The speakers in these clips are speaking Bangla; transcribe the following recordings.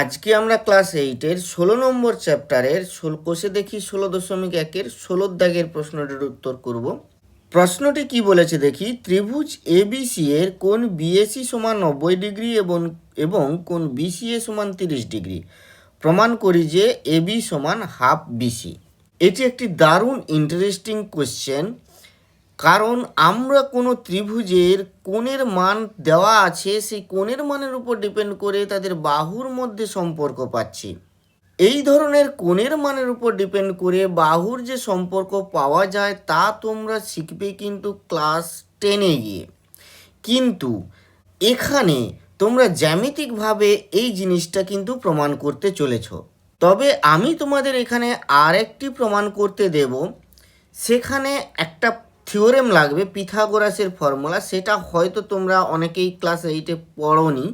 আজকে আমরা ক্লাস এইটের ষোলো নম্বর চ্যাপ্টারের ষোল, কোষে দেখি ষোলো দশমিক একের ষোলো দাগের প্রশ্নটির উত্তর করব। প্রশ্নটি কি বলেছে দেখি? ত্রিভুজ এবিসি এর কোন বিএসি সমান নব্বই ডিগ্রি এবং এবং কোন বিসিএ সমান তিরিশ ডিগ্রি। প্রমাণ করি যে এবি সমান হাফ বিসি এটি একটি দারুণ ইন্টারেস্টিং কোশ্চেন কারণ আমরা কোনো ত্রিভুজের কোণের মান দেওয়া আছে, সেই কোণের মানের উপর ডিপেন্ড করে তাদের বাহুর মধ্যে সম্পর্ক পাচ্ছি। এই ধরনের কোণের মানের উপর ডিপেন্ড করে বাহুর যে সম্পর্ক পাওয়া যায়, তা তোমরা শিখবে কিন্তু ক্লাস টেনে গিয়ে। কিন্তু এখানে তোমরা জ্যামিতিকভাবে এই জিনিসটা কিন্তু প্রমাণ করতে চলেছ। তবে আমি তোমাদের এখানে আরেকটি প্রমাণ করতে দেব। সেখানে একটা থিওরেম লাগবে পিথাগোরাসের ফর্মুলা সেটা হয়তো তোমরা অনেকেই ক্লাস এইটে পড়োনি।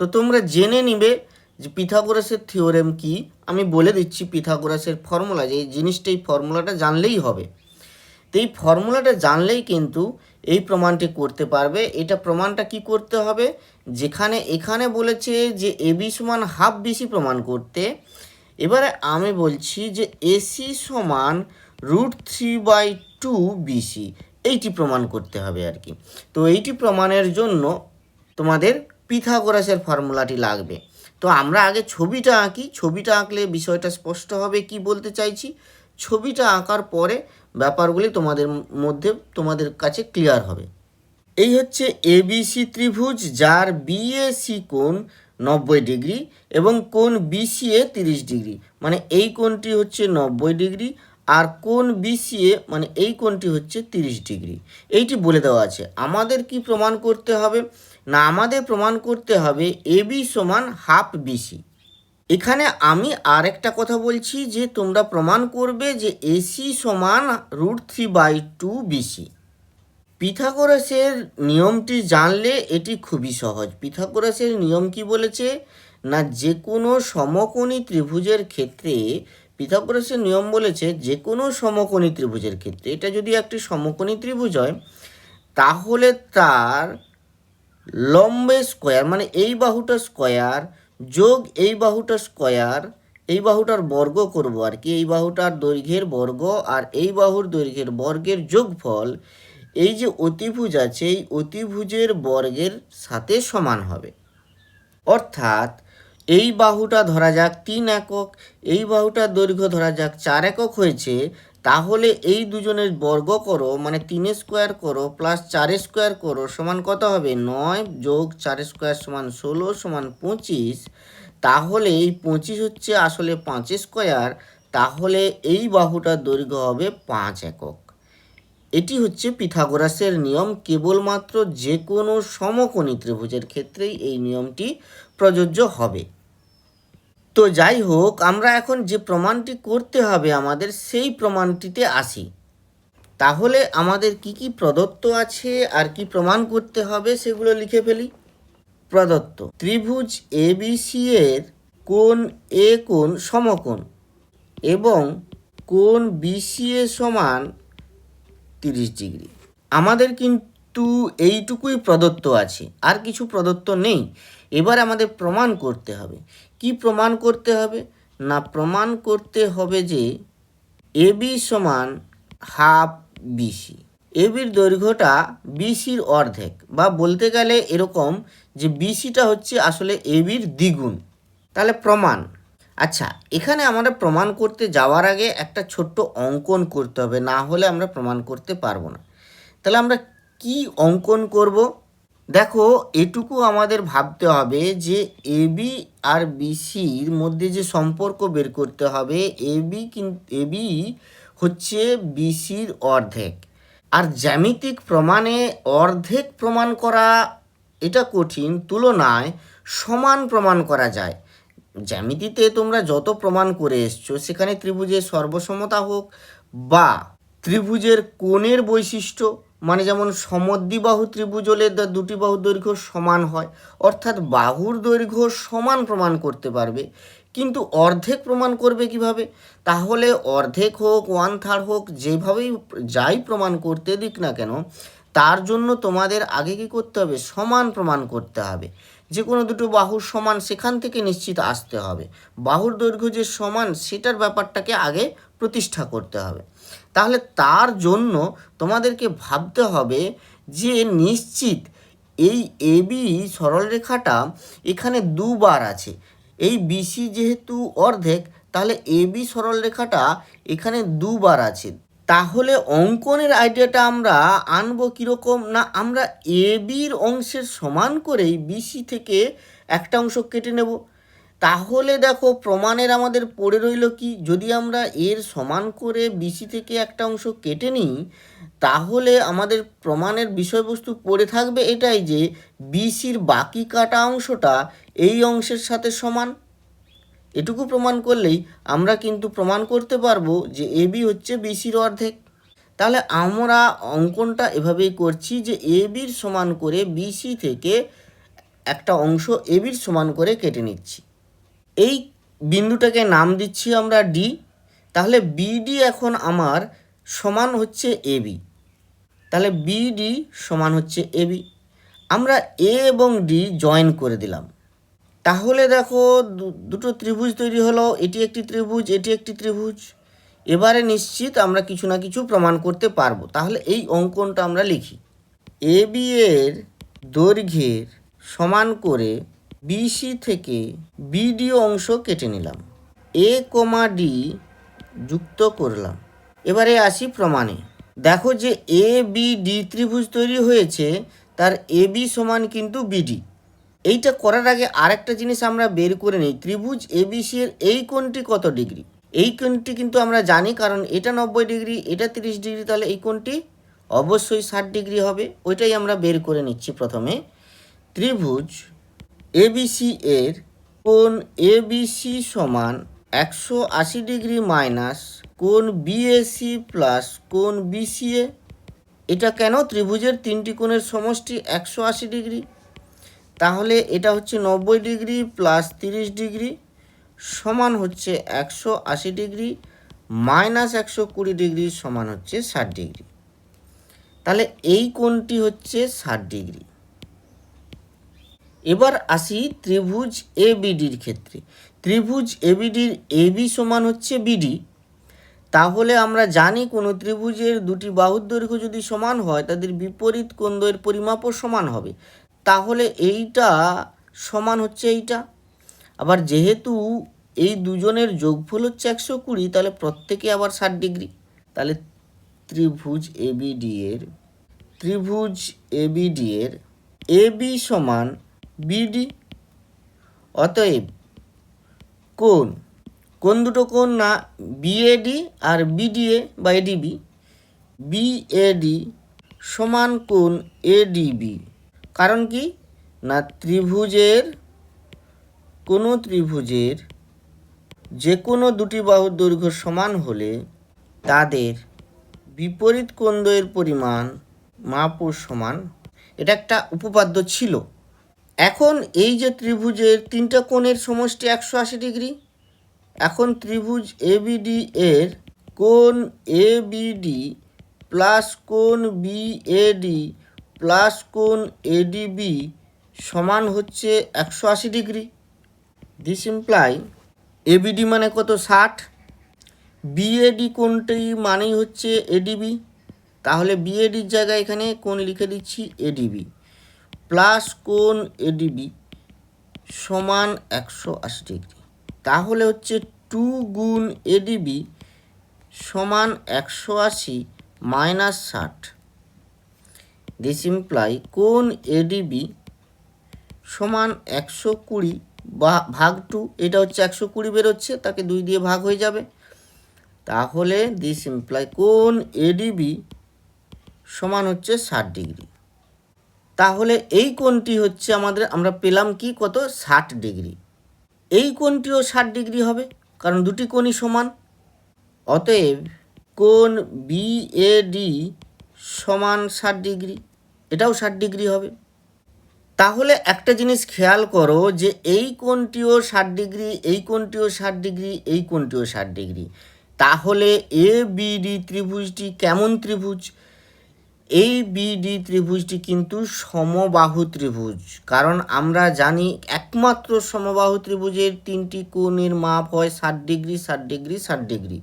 তো তোমরা জেনে নিবে যে পিথাগোরাসের থিওরেম কি। আমি বলে দিচ্ছি পিথাগোরাসের ফর্মুলা যে এই জিনিসটা, এই ফর্মুলাটা জানলেই হবে। তো এই ফর্মুলাটা জানলেই কিন্তু এই প্রমাণটি করতে পারবে। এটা প্রমাণটা কি করতে হবে? যেখানে, এখানে বলেছে যে এবি সমান হাফ বিসি প্রমাণ করতে। এবারে আমি বলছি যে এসি সমান root three by two BC এইটি প্রমাণ করতে হবে আর কি। তো এইটি প্রমাণের জন্য তোমাদের পিথাগোরাসের ফর্মুলাটি লাগবে। তো আমরা আগে ছবিটা আঁকি। ছবিটা আঁকলে বিষয়টা স্পষ্ট হবে কি বলতে চাইছি? ছবিটা আঁকার পরে ব্যাপারগুলি তোমাদের মধ্যে তোমাদের কাছে ক্লিয়ার হবে। এই হচ্ছে এবিসি ত্রিভুজ যার বিএসি কোণ নব্বই ডিগ্রি এবং কোণ বিসিএ তিরিশ ডিগ্রি। মানে এই কোণটি হচ্ছে নব্বই ডিগ্রি। আর কোণ বিসিএ মানে এই কোণটি হচ্ছে তিরিশ ডিগ্রি। এইটি বলে দেওয়া আছে। আমাদের কি প্রমাণ করতে হবে? না, আমাদের প্রমাণ করতে হবে এবি সমান হাফ বিসি। এখানে আমি আরেকটা কথা বলছি যে তোমরা প্রমাণ করবে যে এসি সমান root three by two BC. পিথাগোরাসের নিয়মটি জানলে এটি খুবই সহজ। পিথাগোরাসের নিয়ম কি বলেছে? না, যে কোনো সমকোণী ত্রিভুজের ক্ষেত্রে পিথাগোরাসের নিয়ম বলেছে যে কোনো সমকোণী ত্রিভুজের ক্ষেত্রে, এটা যদি একটি সমকোণী ত্রিভুজ হয়, তাহলে তার লম্বে স্কোয়ার মানে এই বাহুটা স্কোয়ার যোগ এই বাহুটা স্কোয়ার, এই বাহুটার বর্গ করব আর কি, এই বাহুটার দৈর্ঘ্যের বর্গ আর এই বাহুর দৈর্ঘ্যের বর্গের যোগফল, এই যে অতিভুজ আছে, এই অতিভুজের বর্গের সাথে সমান হবে। অর্থাৎ এই বাহুটা ধরা যাক তিন একক, এই বাহুটার দৈর্ঘ্য ধরা যাক চার একক হয়েছে, তাহলে এই দুজনের বর্গ করো মানে তিনে স্কোয়ার করো প্লাস চারে স্কোয়ার করো, সমান কত হবে? নয় যোগ চার স্কোয়ার সমান ষোলো সমান পঁচিশ, তাহলে এই পঁচিশ হচ্ছে আসলে পাঁচ স্কোয়ার, তাহলে এই বাহুটার দৈর্ঘ্য হবে পাঁচ একক। এটি হচ্ছে পিথাগোরাসের নিয়ম, কেবলমাত্র যে কোনো সমকোণী ত্রিভুজের ক্ষেত্রেই এই নিয়মটি প্রযোজ্য হবে। তো যাই হোক, আমরা এখন যে প্রমাণটি করতে হবে আমাদের, সেই প্রমাণটিতে আসি। তাহলে আমাদের কি কি প্রদত্ত আছে আর কি প্রমাণ করতে হবে সেগুলো লিখে ফেলি। প্রদত্ত। ত্রিভুজ এবিসি এর কোন এ কোণ সমকোণ এবং কোণ বিসিএ সমান তিরিশ ডিগ্রি। আমাদের কিন্তু এইটুকুই প্রদত্ত আছে, আর কিছু প্রদত্ত নেই। এবার আমাদের প্রমাণ করতে হবে। কি প্রমাণ করতে হবে? না, প্রমাণ করতে হবে যে এবি সমান হাফ বিসি এবির দৈর্ঘ্যটা বিসির অর্ধেক বা বলতে গেলে এরকম যে বিসিটা হচ্ছে আসলে এবির দ্বিগুণ। তাহলে প্রমাণ। আচ্ছা এখানে আমরা প্রমাণ করতে যাওয়ার আগে একটা ছোট্ট অঙ্কন করতে হবে, না হলে আমরা প্রমাণ করতে পারব না। তাহলে আমরা কি অঙ্কন করব? দেখো, এটুকু আমাদের ভাবতে হবে যে এবি আর বিসির মধ্যে যে সম্পর্ক বের করতে হবে এবি কিন্তু এবি হচ্ছে বিসির অর্ধেক। আর জ্যামিতিক প্রমাণে অর্ধেক প্রমাণ করা এটা কঠিন, তুলনায় সমান প্রমাণ করা যায়। জ্যামিতিতে তোমরা যত প্রমাণ করে এসছো, সেখানে ত্রিভুজের সর্বসমতা হোক বা ত্রিভুজের কোণের বৈশিষ্ট্য মানে যেমন সমদ্বিবাহু ত্রিভুজ হলে দুটি বাহুর দৈর্ঘ্য সমান হয়, অর্থাৎ বাহুর দৈর্ঘ্য সমান প্রমাণ করতে পারবে। কিন্তু অর্ধেক প্রমাণ করবে কীভাবে? তাহলে অর্ধেক হোক, ওয়ান থার্ড হোক, যেভাবেই যাই প্রমাণ করতে দিক না কেন, তার জন্য তোমাদের আগে কি করতে হবে? সমান প্রমাণ করতে হবে। যে কোনো দুটো বাহুর সমান সেখান থেকে নিশ্চিত আসতে হবে। বাহুর দৈর্ঘ্য যে সমান, সেটার ব্যাপারটাকে আগে প্রতিষ্ঠা করতে হবে। তাহলে তার জন্য তোমাদেরকে ভাবতে হবে যে নিশ্চিত এই এবি সরলরেখাটা এখানে দুবার আছে। এই বিসি যেহেতু অর্ধেক, তাহলে এবি সরলরেখাটা এখানে দুবার আছে। তাহলে অঙ্কনের আইডিয়াটা আমরা আনব কীরকম না আমরা এ বির অংশের সমান করেই বিসি থেকে একটা অংশ কেটে নেব। তাহলে দেখো প্রমাণের আমাদের পড়ে রইল কি, যদি আমরা এর সমান করে বিসি থেকে একটা অংশ কেটে নিই, তাহলে আমাদের প্রমাণের বিষয়বস্তু পড়ে থাকবে এটাই যে বিসির বাকি কাটা অংশটা এই অংশের সাথে সমান। এটুকু প্রমাণ করলেই আমরা কিন্তু প্রমাণ করতে পারব যে এবি হচ্ছে বিসির অর্ধেক। তাহলে আমরা অঙ্কনটা এভাবেই করছি যে এবির সমান করে বিসি থেকে একটা অংশ এবির সমান করে কেটে নিচ্ছি। এই বিন্দুটাকে নাম দিচ্ছি আমরা ডি তাহলে বিডি এখন আমার সমান হচ্ছে এবি তাহলে বিডি সমান হচ্ছে এবি আমরা এ এবং ডি জয়েন করে দিলাম। তাহলে দেখো দুটো ত্রিভুজ তৈরি হলো, এটি একটি ত্রিভুজ, এটি একটি ত্রিভুজ। এবারে নিশ্চিত আমরা কিছু না কিছু প্রমাণ করতে পারব। তাহলে এই অঙ্কনটা আমরা লিখি। এ বি এর দৈর্ঘ্যের সমান করে বিসি থেকে বিডি অংশ কেটে নিলাম। এ কমা ডি যুক্ত করলাম। এবারে আসি প্রমাণে। দেখো যে এ বি ডি ত্রিভুজ তৈরি হয়েছে, তার এ বি সমান কিন্তু বিডি এইটা করার আগে আরেকটা জিনিস আমরা বের করে নিই। ত্রিভুজ এবিসি এর এই কোণটি কত ডিগ্রি? এই কোণটি কিন্তু আমরা জানি, কারণ এটা নব্বই ডিগ্রি, এটা তিরিশ ডিগ্রি, তাহলে এই কোণটি অবশ্যই ষাট ডিগ্রি হবে। ওইটাই আমরা বের করে নিচ্ছি প্রথমে। ত্রিভুজ এবিসি এর কোণ এবিসি সমান একশো আশি ডিগ্রি মাইনাস কোণ বিএসি প্লাস কোণ বিসিএ এটা কেন? ত্রিভুজের তিনটি কোণের সমষ্টি একশো আশি ডিগ্রি। তাহলে এটা হচ্ছে নব্বই ডিগ্রি প্লাস তিরিশ ডিগ্রি সমান হচ্ছে একশো আশি ডিগ্রি মাইনাস একশো কুড়ি ডিগ্রি সমান হচ্ছে ষাট ডিগ্রি। তাহলে এই কোণটি হচ্ছে ষাট ডিগ্রি। এবার আসি ত্রিভুজ এ বিডির ক্ষেত্রে। ত্রিভুজ এবিডির এবি সমান হচ্ছে বিডি। তাহলে আমরা জানি কোনো ত্রিভুজের দুটি বাহুর দৈর্ঘ্য যদি সমান হয়, তাদের বিপরীত কোণদ্বয়ের পরিমাপও সমান হবে। তাহলে এইটা সমান হচ্ছে এইটা। আবার যেহেতু এই দুজনের যোগফল হচ্ছে একশো কুড়ি, তাহলে প্রত্যেকে আবার ষাট ডিগ্রি। তাহলে ত্রিভুজ এবিডি এর ত্রিভুজ এবিডি এর এবি সমান বিডি? অতএব কোন? কোন দুটো কোণ না, বিএডি আর বিডিএ বা এডিবি? বিএডি সমান কোণ এডিবি? কারণ কি? না ত্রিভুজের, কোনো ত্রিভুজের যে কোনো দুটি বাহুর দৈর্ঘ্য সমান হলে তাদের বিপরীত কোণদ্বয়ের পরিমাণ মাপও সমান। এটা একটা উপপাদ্য ছিল। এখন এই যে ত্রিভুজের তিনটা কোণের সমষ্টি একশো আশি ডিগ্রি, এখন ত্রিভুজ এবিডি এর কোণ এবিডি প্লাস কোণ বিএডি প্লাস কোণ এডিবি সমান হচ্ছে একশো আশি ডিগ্রি। দিস ইমপ্লাই এবিডি মানে কত? ষাট। বিএডি কোণটি মানেই হচ্ছে এডিবি তাহলে বিএডির জায়গায় এখানে কোণ লিখে দিচ্ছি এডিবি প্লাস কোণ এডিবি সমান একশো আশি ডিগ্রি। তাহলে হচ্ছে টু গুণ এডিবি সমান একশো আশি মাইনাস ষাট দিস ইমপ্লাই কোণ এডিবি সমান একশো কুড়ি বা ভাগ টু, এটা হচ্ছে একশো কুড়ি বেরোচ্ছে, তাকে দুই দিয়ে ভাগ হয়ে যাবে। তাহলে দিস ইমপ্লাই কোণ এডিবি সমান হচ্ছে ষাট ডিগ্রি। তাহলে এই কোণটি হচ্ছে আমাদের, আমরা পেলাম কি কত? ষাট ডিগ্রি। এই কোণটিও ষাট ডিগ্রি হবে, কারণ দুটি কোণই সমান। অতএব কোণ বিএডি সমান ষাট ডিগ্রি, এটাও ষাট ডিগ্রি হবে। তাহলে একটা জিনিস খেয়াল করো যে এই কোণটিও ষাট ডিগ্রি, এই কোণটিও ষাট ডিগ্রি, এই কোণটিও ষাট ডিগ্রি। তাহলে এ বিডি ত্রিভুজটি কেমন ত্রিভুজ? এই বিডি ত্রিভুজটি কিন্তু সমবাহু ত্রিভুজ। কারণ আমরা জানি একমাত্র সমবাহু ত্রিভুজের তিনটি কোণের মাপ হয় ষাট ডিগ্রি ষাট ডিগ্রি ষাট ডিগ্রি।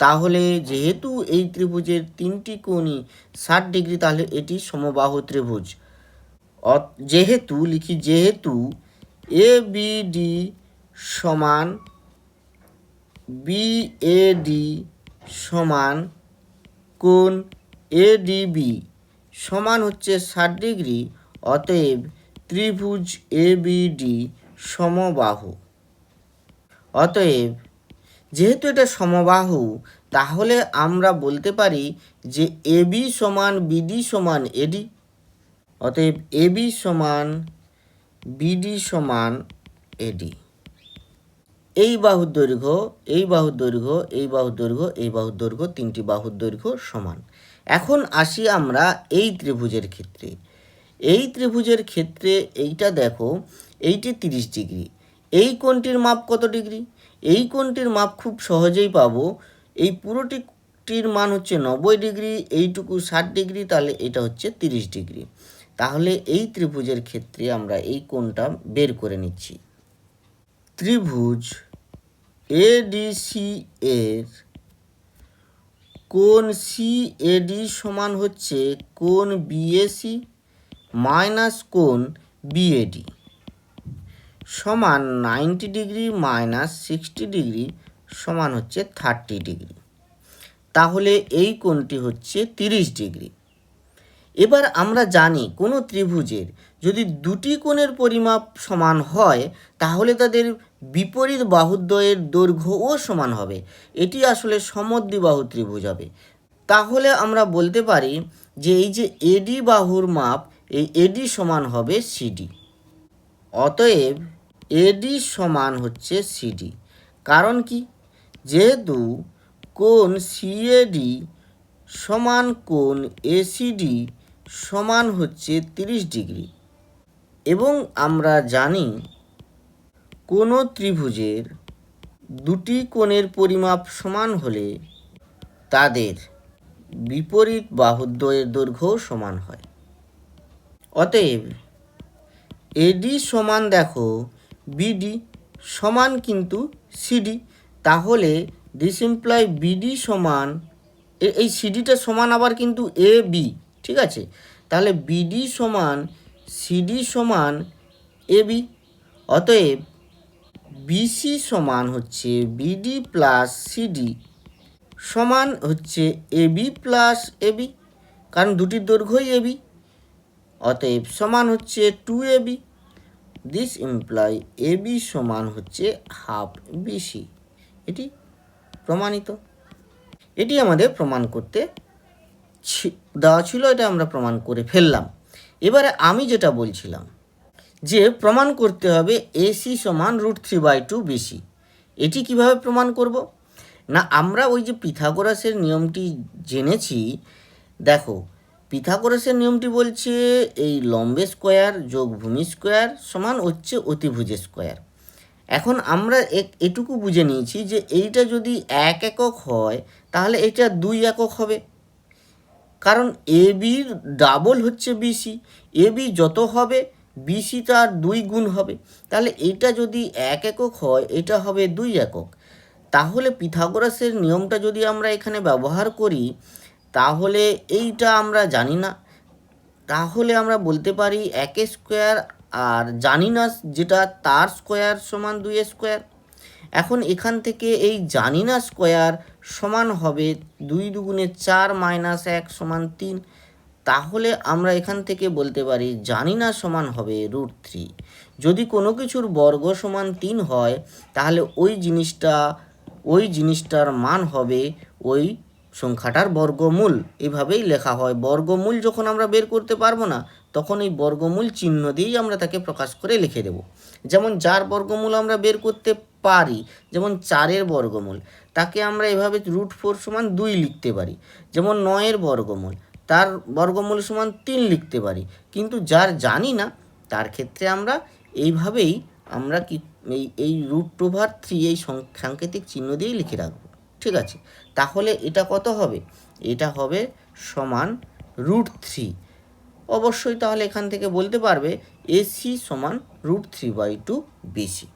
তাহলে যেহেতু এই ত্রিভুজের তিনটি কোণই ষাট ডিগ্রি, তাহলে এটি সমবাহু ত্রিভুজ। যেহেতু, লিখি যেহেতু এ বি ডি সমান বি এ ডি সমান কোণ এডিবি সমান হচ্ছে ষাট ডিগ্রি, অতএব ত্রিভুজ এবিডি সমবাহু। অতএব যেহেতু এটা সমবাহু, তাহলে আমরা বলতে পারি যে এবি সমান বিডি সমান এডি অতএব এবি সমান বিডি সমান এডি এই বাহুর দৈর্ঘ্য, এই বাহুর দৈর্ঘ্য, এই বাহুর দৈর্ঘ্য, এই বাহুর দৈর্ঘ্য, তিনটি বাহুর দৈর্ঘ্য সমান। এখন আসি আমরা এই ত্রিভুজের ক্ষেত্রে। এই ত্রিভুজের ক্ষেত্রে এইটা দেখো, এইটি তিরিশ ডিগ্রি। এই কোণটির মাপ কত ডিগ্রি? এই কোণটির মাপ খুব সহজেই পাবো, এই পুরোটিটির মান হচ্ছে নব্বই ডিগ্রি, এইটুকু ষাট ডিগ্রি, তাহলে এটা হচ্ছে তিরিশ ডিগ্রি। তাহলে এই ত্রিভুজের ক্ষেত্রে আমরা এই কোণটা বের করে নিচ্ছি। ত্রিভুজ এডিসি এর কোণ সিএডি সমান হচ্ছে কোণ বিএসি মাইনাস কোণ বিএডি সমান ninety degree minus sixty degree সমান হচ্ছে থার্টি ডিগ্রি তাহলে এই কোণটি হচ্ছে তিরিশ ডিগ্রি এবার আমরা জানি কোনো ত্রিভুজের যদি দুটি কোণের পরিমাপ সমান হয়, তাহলে তাদের বিপরীত বাহুদ্বয়ের দৈর্ঘ্যও সমান হবে। এটি আসলে সমদ্বিবাহু ত্রিভুজ হবে। তাহলে আমরা বলতে পারি যে এই যে এডি বাহুর মাপ, এই এডি সমান হবে সিডি। অতএব এডি সমান হচ্ছে সিডি। কারণ কি? যেহেতু কোণ সিএডি সমান কোণ এসিডি সমান হচ্ছে তিরিশ ডিগ্রি। এবং আমরা জানি কোনো ত্রিভুজের দুটি কোণের পরিমাপ সমান হলে তাদের বিপরীত বাহুদ্বয়ের দৈর্ঘ্যও সমান হয়। অতএব এডি সমান দেখো বিডি সমান কিন্তু সিডি। তাহলে দিস ইমপ্লাই বিডি সমান এই সিডিটা সমান আবার কিন্তু এ বি, ঠিক আছে? তাহলে বিডি সমান সিডি সমান এ বি অতএব বিসি সমান হচ্ছে বিডি প্লাস সিডি সমান হচ্ছে এবি প্লাস এবি কারণ দুটির দৈর্ঘ্যই এবি অতএব সমান হচ্ছে two AB this imply AB সমান হচ্ছে হাফ বিসি এটি প্রমাণিত। এটি আমাদের প্রমাণ করতে দেওয়া ছিল, এটা আমরা প্রমাণ করে ফেললাম। এবারে আমি যেটা বলছিলাম, যে প্রমাণ করতে হবে এসি সমান root three by two BC এটি কীভাবে প্রমাণ করব? না, আমরা ওই যে পিথাগোরাসের নিয়মটি জেনেছি, দেখো, পিথাগোরাসের নিয়মটি বলছে এই লম্বে স্কোয়ার যোগ ভূমি স্কোয়ার সমান হচ্ছে অতিভুজ স্কোয়ার এখন আমরা এক- এটুকু বুঝে নিয়েছি যে এইটা যদি এক একক হয়, তাহলে এটা দুই একক হবে। কারণ এ বির ডাবল হচ্ছে বিসি এ বি যত হবে বিসি তার দুই গুণ হবে। তাহলে এটা যদি এক একক হয়, এটা হবে দুই একক। তাহলে পিথাগোরাসের নিয়মটা যদি আমরা এখানে ব্যবহার করি, তাহলে এইটা আমরা জানি না। তাহলে আমরা বলতে পারি এক স্কোয়ার আর জানি না যেটা তার স্কোয়ার সমান দুই স্কোয়ার। এখন এখান থেকে এই জানি না স্কোয়ার সমান হবে দুই দুগুণে চার মাইনাস এক সমান তিন। তাহলে আমরা এখান থেকে বলতে পারি জানি না সমান হবে রুট থ্রি। যদি কোনো কিছুর বর্গ সমান তিন হয়, তাহলে ওই জিনিসটা, ওই জিনিসটার মান হবে ওই সংখ্যাটার বর্গমূল। এভাবেই লেখা হয়। বর্গমূল যখন আমরা বের করতে পারব না, তখন এই বর্গমূল চিহ্ন দিয়েই আমরা তাকে প্রকাশ করে লিখে দেব। যেমন যার বর্গমূল আমরা বের করতে পারি, যেমন চারের বর্গমূল। তাকে আমরা এভাবে রুট ফোর সমান দুই লিখতে পারি। যেমন নয়ের বর্গমূল, তার বর্গমূল সমান তিন লিখতে পারি। কিন্তু যার জানি না, তার ক্ষেত্রে আমরা এইভাবেই আমরা কি এই এই রুট ওভার থ্রি এই সাংকেতিক চিহ্ন দিয়েই লিখে রাখব। ঠিক আছে? তাহলে এটা কত হবে? এটা হবে সমান রুট থ্রি অবশ্যই তাহলে এখান থেকে বলতে পারবে এসি সমান root three by two BC